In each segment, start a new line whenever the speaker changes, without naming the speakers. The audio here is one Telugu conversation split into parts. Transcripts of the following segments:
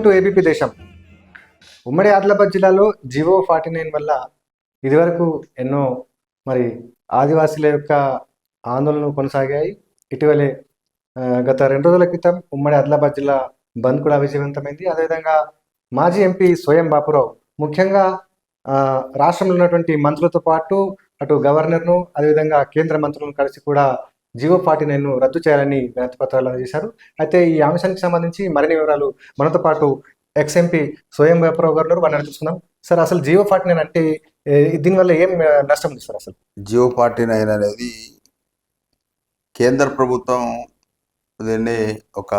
వెల్కమ్ టు ఏబీపీ దేశం. ఉమ్మడి ఆదిలాబాద్ జిల్లాలో జివో ఫార్టీ నైన్ వల్ల ఇదివరకు ఎన్నో మరి ఆదివాసీల యొక్క ఆందోళనలు కొనసాగాయి. ఇటీవలే గత రెండు రోజుల క్రితం ఉమ్మడి ఆదిలాబాద్ జిల్లా బంద్ కూడా విజయవంతమైంది. అదేవిధంగా మాజీ ఎంపీ స్వయం బాపురావు ముఖ్యంగా ఆ, రాష్ట్రంలో ఉన్నటువంటి మంత్రులతో పాటు అటు గవర్నర్ను అదేవిధంగా కేంద్ర మంత్రులను కలిసి కూడా జియో ఫార్టీ నైన్ను రద్దు చేయాలని వినతి పత్రాలు అందజేశారు. అయితే ఈ అంశానికి సంబంధించి మరిన్ని వివరాలు మనతో పాటు ఎక్స్ ఎంపీ స్వయం వ్యాపారావు గారు మనం వారిని చూస్తున్నాం సార్ అసలు జియో ఫార్టీ నైన్ అంటే దీనివల్ల ఏం నష్టం ఉంది సార్ అసలు?
జియో ఫార్టీ నైన్ అనేది కేంద్ర ప్రభుత్వం దీన్ని ఒక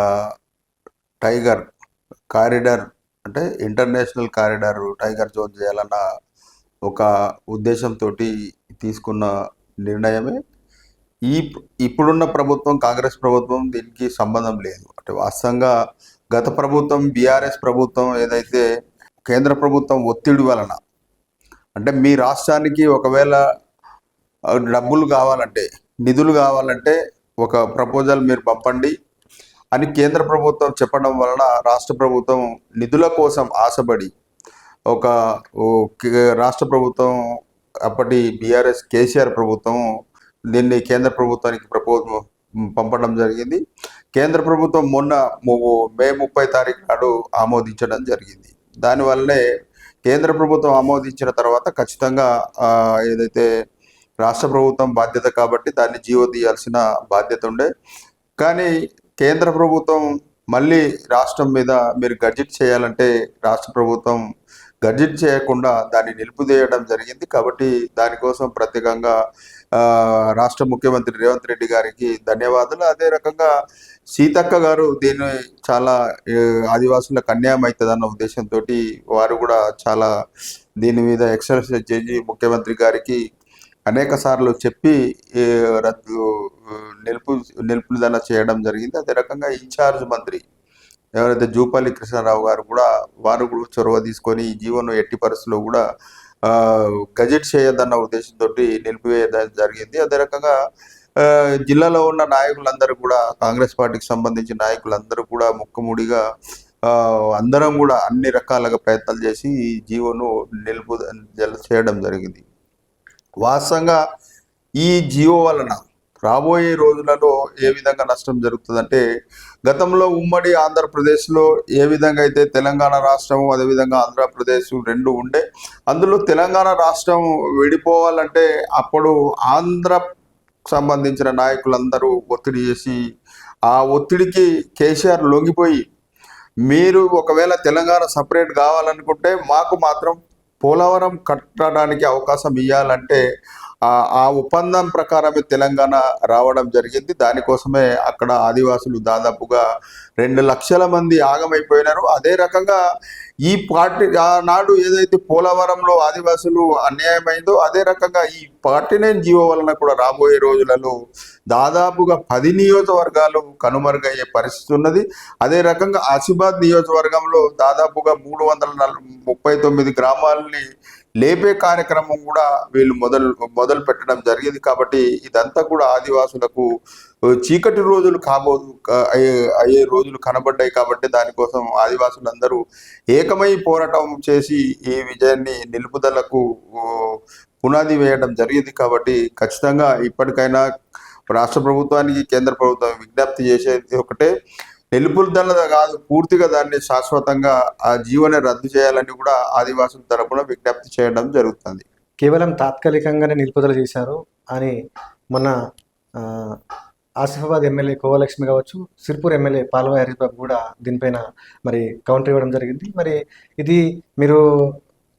టైగర్ కారిడార్ అంటే ఇంటర్నేషనల్ కారిడార్ టైగర్ జోన్ చేయాలన్న ఒక ఉద్దేశంతో తీసుకున్న నిర్ణయమే. ఈ ఇప్పుడున్న ప్రభుత్వం కాంగ్రెస్ ప్రభుత్వం దీనికి సంబంధం లేదు. అంటే వాస్తవంగా గత ప్రభుత్వం బీఆర్ఎస్ ప్రభుత్వం ఏదైతే కేంద్ర ప్రభుత్వం ఒత్తిడి వలన అంటే మీ రాష్ట్రానికి ఒకవేళ డబ్బులు కావాలంటే నిధులు కావాలంటే ఒక ప్రపోజల్ మీరు పంపండి అని కేంద్ర ప్రభుత్వం చెప్పడం వలన రాష్ట్ర ప్రభుత్వం నిధుల కోసం ఆశపడి ఒక రాష్ట్ర ప్రభుత్వం అప్పటి బీఆర్ఎస్ కేసీఆర్ ప్రభుత్వం దీన్ని కేంద్ర ప్రభుత్వానికి ప్రపోజ్ పంపడం జరిగింది. కేంద్ర ప్రభుత్వం మొన్న మే ముప్పై తారీఖు నాడు ఆమోదించడం జరిగింది. దానివల్లనే కేంద్ర ప్రభుత్వం ఆమోదించిన తర్వాత ఖచ్చితంగా ఏదైతే రాష్ట్ర ప్రభుత్వం బాధ్యత కాబట్టి దాన్ని జీవో తీయాల్సిన బాధ్యత ఉండే. కానీ కేంద్ర ప్రభుత్వం మళ్ళీ రాష్ట్రం మీద మీరు గడ్జెట్ చేయాలంటే రాష్ట్ర ప్రభుత్వం గర్జన చేయకుండా దాన్ని నిలుపుదేయడం జరిగింది. కాబట్టి దానికోసం ప్రత్యేకంగా రాష్ట్ర ముఖ్యమంత్రి రేవంత్ రెడ్డి గారికి ధన్యవాదాలు. అదే రకంగా సీతక్క గారు దీన్ని చాలా ఆదివాసుల ఆదివాసులకు అన్యాయం అన్న ఉద్దేశంతో వారు కూడా చాలా దీని మీద ఎక్సర్సైజ్ చేసి ముఖ్యమంత్రి గారికి అనేక సార్లు చెప్పి రద్దు నిలుపు నిలుపుదల చేయడం జరిగింది. అదే రకంగా ఇన్ఛార్జ్ మంత్రి ఎవరైతే జూపల్లి కృష్ణారావు గారు కూడా వారు కూడా చొరవ తీసుకొని ఈ జీవోను ఎట్టి పరిస్థితుల్లో కూడా గజెట్ చేయొద్దన్న ఉద్దేశంతో నిలిపివేయడం జరిగింది. అదే రకంగా జిల్లాలో ఉన్న నాయకులందరూ కూడా కాంగ్రెస్ పార్టీకి సంబంధించిన నాయకులందరూ కూడా ముక్కముడిగా అందరం కూడా అన్ని రకాలుగా ప్రయత్నాలు చేసి ఈ జీవోను నిలుపు చేయడం జరిగింది. వాస్తవంగా ఈ జియో వలన రాబోయే రోజులలో ఏ విధంగా నష్టం జరుగుతుందంటే గతంలో ఉమ్మడి ఆంధ్రప్రదేశ్లో ఏ విధంగా అయితే తెలంగాణ రాష్ట్రం అదేవిధంగా ఆంధ్రప్రదేశ్ రెండు ఉండే అందులో తెలంగాణ రాష్ట్రం విడిపోవాలంటే అప్పుడు ఆంధ్ర సంబంధించిన నాయకులందరూ ఒత్తిడి చేసి ఆ ఒత్తిడికి కేసీఆర్ లొంగిపోయి మీరు ఒకవేళ తెలంగాణ సపరేట్ కావాలనుకుంటే మాకు మాత్రం పోలవరం కట్టడానికి అవకాశం ఇవ్వాలంటే ఆ ఒప్పందం ప్రకారమే తెలంగాణ రావడం జరిగింది. దానికోసమే అక్కడ ఆదివాసులు దాదాపుగా రెండు లక్షల మంది ఆగమైపోయినారు. అదే రకంగా ఈ పార్టీ ఆనాడు ఏదైతే పోలవరంలో ఆదివాసులు అన్యాయమైందో అదే రకంగా ఈ పార్టీ నైన్ జీవో వలన కూడా రాబోయే రోజులలో దాదాపుగా పది నియోజకవర్గాలు కనుమరుగయ్యే పరిస్థితి ఉన్నది. అదే రకంగా ఆసిబాద్ నియోజకవర్గంలో దాదాపుగా మూడు వందల నలభై ముప్పై తొమ్మిది గ్రామాలని లేపే కార్యక్రమం కూడా వీళ్ళు మొదలు మొదలు పెట్టడం జరిగింది కాబట్టి ఇదంతా కూడా ఆదివాసులకు చీకటి రోజులు కాబో అయ్యే అయ్యే రోజులు కనబడ్డాయి కాబట్టి దానికోసం ఆదివాసులందరూ ఏకమై పోరాటం చేసి ఈ విజయాన్ని నిలుపుదలకు పునాది వేయడం జరిగింది కాబట్టి ఖచ్చితంగా ఇప్పటికైనా రాష్ట్ర ప్రభుత్వానికి కేంద్ర ప్రభుత్వం విజ్ఞప్తి చేసేది ఒకటే. నిలుపుదల కాదు పూర్తిగా దాన్ని శాశ్వతంగా ఆ జీవన రద్దు చేయాలని కూడా ఆదివాసుల తరపున విజ్ఞప్తి చేయడం జరుగుతుంది.
కేవలం తాత్కాలికంగానే నిలుపుదల చేశారు అని మొన్న ఆసిఫాబాద్ ఎమ్మెల్యే కోవలక్ష్మి కావచ్చు సిర్పూర్ ఎమ్మెల్యే పాల్వ హరీష్ బాబు కూడా దీనిపైన మరి కౌంటర్ ఇవ్వడం జరిగింది. మరి ఇది మీరు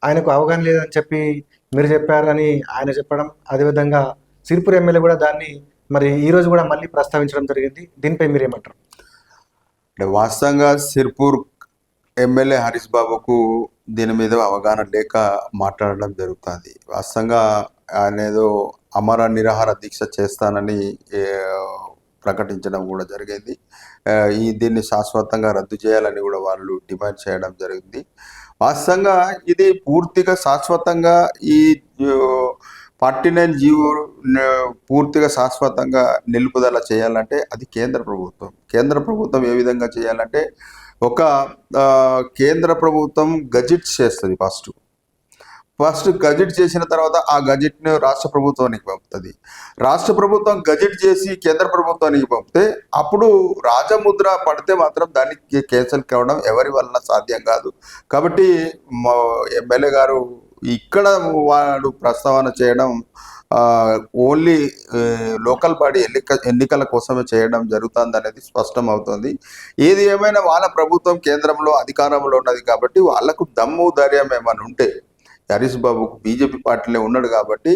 ఆయనకు అవగాహన లేదని చెప్పి మీరు చెప్పారని ఆయన చెప్పడం అదేవిధంగా సిర్పూర్ ఎమ్మెల్యే కూడా దాన్ని మరి ఈరోజు కూడా మళ్ళీ ప్రస్తావించడం జరిగింది. దీనిపై మీరేమంటారు?
అంటే వాస్తవంగా సిర్పూర్ ఎమ్మెల్యే హరీష్ బాబుకు దీని మీద అవగాహన లేక మాట్లాడడం జరుగుతుంది. వాస్తవంగా ఆయన ఏదో అమర నిరాహార దీక్ష చేస్తానని ప్రకటించడం కూడా జరిగింది. ఈ దీన్ని శాశ్వతంగా రద్దు చేయాలని కూడా వాళ్ళు డిమాండ్ చేయడం జరిగింది. వాస్తవంగా ఇది పూర్తిగా శాశ్వతంగా ఈ ఫార్టీ నైన్ జీవో పూర్తిగా శాశ్వతంగా నిలుపుదల చేయాలంటే అది కేంద్ర ప్రభుత్వం. కేంద్ర ప్రభుత్వం ఏ విధంగా చేయాలంటే ఒక కేంద్ర ప్రభుత్వం గజెట్ చేస్తుంది ఫస్ట్. ఫస్ట్ గజెట్ చేసిన తర్వాత ఆ గజెట్ను రాష్ట్ర ప్రభుత్వానికి పంపుతుంది. రాష్ట్ర ప్రభుత్వం గజెట్ చేసి కేంద్ర ప్రభుత్వానికి పంపితే అప్పుడు రాజముద్ర పడితే మాత్రం దానికి క్యాన్సల్ కావడం ఎవరి వలన సాధ్యం కాదు. కాబట్టి ఎమ్మెల్యే గారు ఇక్కడ వాడు ప్రస్తావన చేయడం ఓన్లీ లోకల్ బాడీ ఎన్నిక ఎన్నికల కోసమే చేయడం జరుగుతుంది అనేది స్పష్టం అవుతుంది ఏది ఏమైనా వాళ్ళ ప్రభుత్వం కేంద్రంలో అధికారంలో ఉన్నది కాబట్టి వాళ్ళకు దమ్ము ధైర్యం ఏమైనా ఉంటే హరీష్ బాబు బీజేపీ పార్టీలో ఉన్నాడు కాబట్టి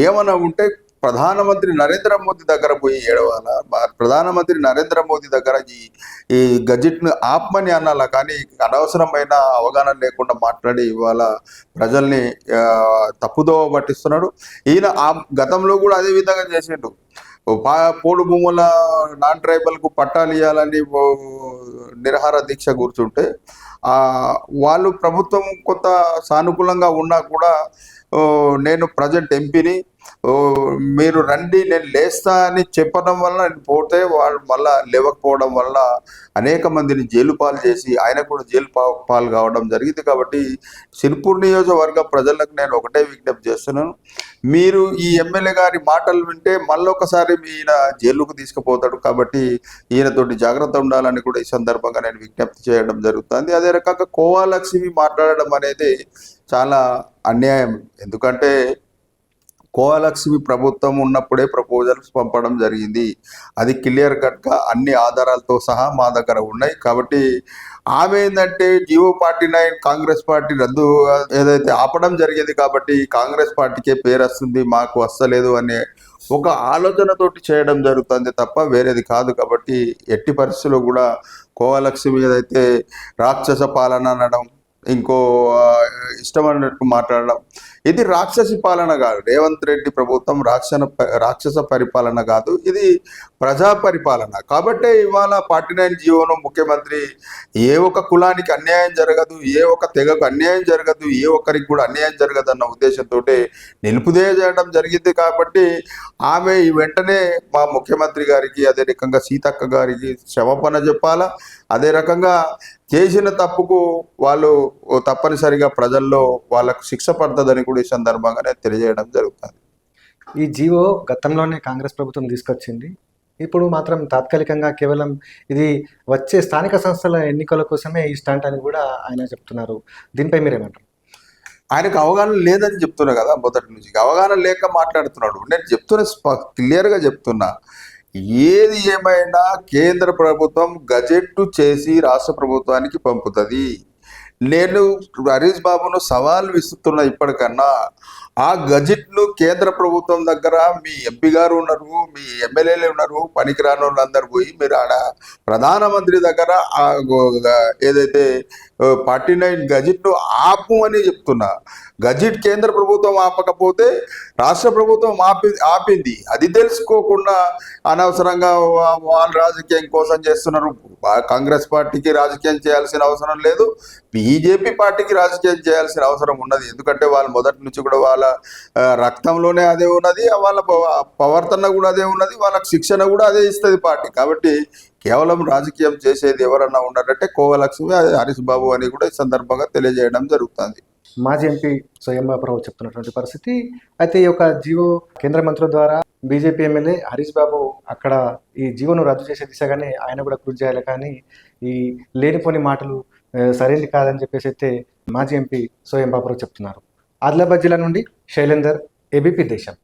ఏమైనా ఉంటే ప్రధానమంత్రి నరేంద్ర మోదీ దగ్గర పోయి ఏడవాల? ప్రధానమంత్రి నరేంద్ర మోదీ దగ్గర ఈ ఈ గజెట్ను ఆపమని అనాలా కానీ అనవసరమైన అవగాహన లేకుండా మాట్లాడి ఇవాళ ప్రజల్ని తప్పుదోవ పట్టిస్తున్నాడు. ఈయన ఆ గతంలో కూడా అదే విధంగా చేసిండు. పా- పోడు భూముల నాన్ ట్రైబల్కు పట్టాలు ఇవ్వాలని నిరహార దీక్ష కూర్చుంటే వాళ్ళు ప్రభుత్వం కొంత సానుకూలంగా ఉన్నా కూడా నేను ప్రజెంట్ ఎంపీని మీరు రండి నేను లేస్తా అని చెప్పడం వల్ల నేను పోతే వాళ్ళు మళ్ళా లేవకపోవడం వల్ల అనేక మందిని జైలు పాలు చేసి ఆయన కూడా జైలు పా- పాలు కావడం జరిగింది కాబట్టి సిరిపూర్ నియోజకవర్గ ప్రజలకు నేను ఒకటే విజ్ఞప్తి చేస్తున్నాను. మీరు ఈ ఎమ్మెల్యే గారి మాటలు వింటే మళ్ళొకసారి ఈయన జైలుకు తీసుకుపోతాడు కాబట్టి ఈయనతోటి జాగ్రత్త ఉండాలని కూడా ఈ సందర్భంగా నేను విజ్ఞప్తి చేయడం జరుగుతుంది. అదే రకంగా కోవాలక్ష్మి మాట్లాడడం అనేది చాలా అన్యాయం. ఎందుకంటే కోలక్ష్మి ప్రభుత్వం ఉన్నప్పుడే ప్రపోజల్స్ పంపడం జరిగింది. అది క్లియర్ కట్గా అన్ని ఆధారాలతో సహా మా దగ్గర ఉన్నాయి. కాబట్టి ఆమె ఏంటంటే జియో పార్టీ నైన్ కాంగ్రెస్ పార్టీ రద్దు ఏదైతే ఆపడం జరిగేది కాబట్టి కాంగ్రెస్ పార్టీకే పేరు వస్తుంది మాకు వస్తలేదు అనే ఒక ఆలోచనతోటి చేయడం జరుగుతుంది తప్ప వేరేది కాదు. కాబట్టి ఎట్టి పరిస్థితుల్లో కూడా కోవలక్ష్మి ఏదైతే రాక్షస పాలన అనడం ఇంకో ఇష్టమైనట్టు మాట్లాడడం ఇది రాక్షసి పాలన కాదు. రేవంత్ రెడ్డి ప్రభుత్వం రాక్షణ రాక్షస పరిపాలన కాదు. ఇది ప్రజా పరిపాలన. కాబట్టే ఇవాళ ఫార్టీ నైన్ జీవోను ముఖ్యమంత్రి ఏ ఒక్క కులానికి అన్యాయం జరగదు ఏ ఒక్క తెగకు అన్యాయం జరగదు ఏ ఒక్కరికి కూడా అన్యాయం జరగదు అన్న ఉద్దేశంతో నిలుపుదే చేయడం జరిగింది కాబట్టి ఆమె ఈ వెంటనే మా ముఖ్యమంత్రి గారికి అదే రకంగా సీతక్క గారికి క్షమాపణ చెప్పాలా? అదే రకంగా చేసిన తప్పుకు వాళ్ళు తప్పనిసరిగా ప్రజల్లో వాళ్ళకు శిక్ష పడుతుందని కూడా ఈ సందర్భంగా నేను తెలియజేయడం జరుగుతుంది.
ఈ జీవో గతంలోనే కాంగ్రెస్ ప్రభుత్వం తీసుకొచ్చింది. ఇప్పుడు మాత్రం తాత్కాలికంగా కేవలం ఇది వచ్చే స్థానిక సంస్థల ఎన్నికల కోసమే ఈ స్టాంట్ అని కూడా ఆయన చెప్తున్నారు. దీనిపై మీరేమంటారు?
ఆయనకు అవగాహన లేదని చెప్తున్నా కదా మొదటి నుంచి. అవగాహన లేక మాట్లాడుతున్నాడు. నేను చెప్తున్నా క్లియర్గా చెప్తున్నా. ఏది ఏమైనా కేంద్ర ప్రభుత్వం గజెట్టు చేసి రాష్ట్ర ప్రభుత్వానికి పంపుతుంది. నేను హరీష్ బాబును సవాల్ విసురుతున్నా ఇప్పటికన్నా ఆ గజెట్ను కేంద్ర ప్రభుత్వం దగ్గర మీ ఎంపీ గారు ఉన్నారు మీ ఎమ్మెల్యేలు ఉన్నారు పనికిరాని వాళ్ళందరూ పోయి మీరు ఆడ ప్రధానమంత్రి దగ్గర ఆ ఏదైతే ఫార్టీ నైన్ గజెట్ను ఆపు అని చెప్తున్నా. గజెట్ కేంద్ర ప్రభుత్వం ఆపకపోతే రాష్ట్ర ప్రభుత్వం ఆపి ఆపింది. అది తెలుసుకోకుండా అనవసరంగా వాళ్ళు రాజకీయం కోసం చేస్తున్నారు. కాంగ్రెస్ పార్టీకి రాజకీయం చేయాల్సిన అవసరం లేదు. బీజేపీ పార్టీకి రాజకీయం చేయాల్సిన అవసరం ఉన్నది. ఎందుకంటే వాళ్ళు మొదటి నుంచి కూడా వాళ్ళు వాళ్ళ రక్తంలోనే అదే ఉన్నది వాళ్ళ ప్రవర్తన కూడా అదే ఉన్నది వాళ్ళకి శిక్షణ కూడా అదే ఇస్తుంది పార్టీ. కాబట్టి కేవలం రాజకీయం చేసేది ఎవరన్నా ఉన్నారంటే కోవలక్ష్మి అదే హరీష్ బాబు అని కూడా ఈ సందర్భంగా తెలియజేయడం జరుగుతుంది.
మాజీ ఎంపీ స్వయంబాబురావు చెప్తున్నటువంటి పరిస్థితి. అయితే ఈ యొక్క జీవో కేంద్ర మంత్రుల ద్వారా బీజేపీ ఎమ్మెల్యే హరీష్ బాబు అక్కడ ఈ జీవోను రద్దు చేసే దిశగానే ఆయన కూడా కృషి చేయాలి. కానీ ఈ లేనిపోని మాటలు సరైనది కాదని చెప్పేసి అయితే మాజీ ఎంపీ స్వయం బాబురావు చెప్తున్నారు. ఆదిలాబాద్ జిల్లా నుండి శైలేందర్ ఏబీపీ దేశం.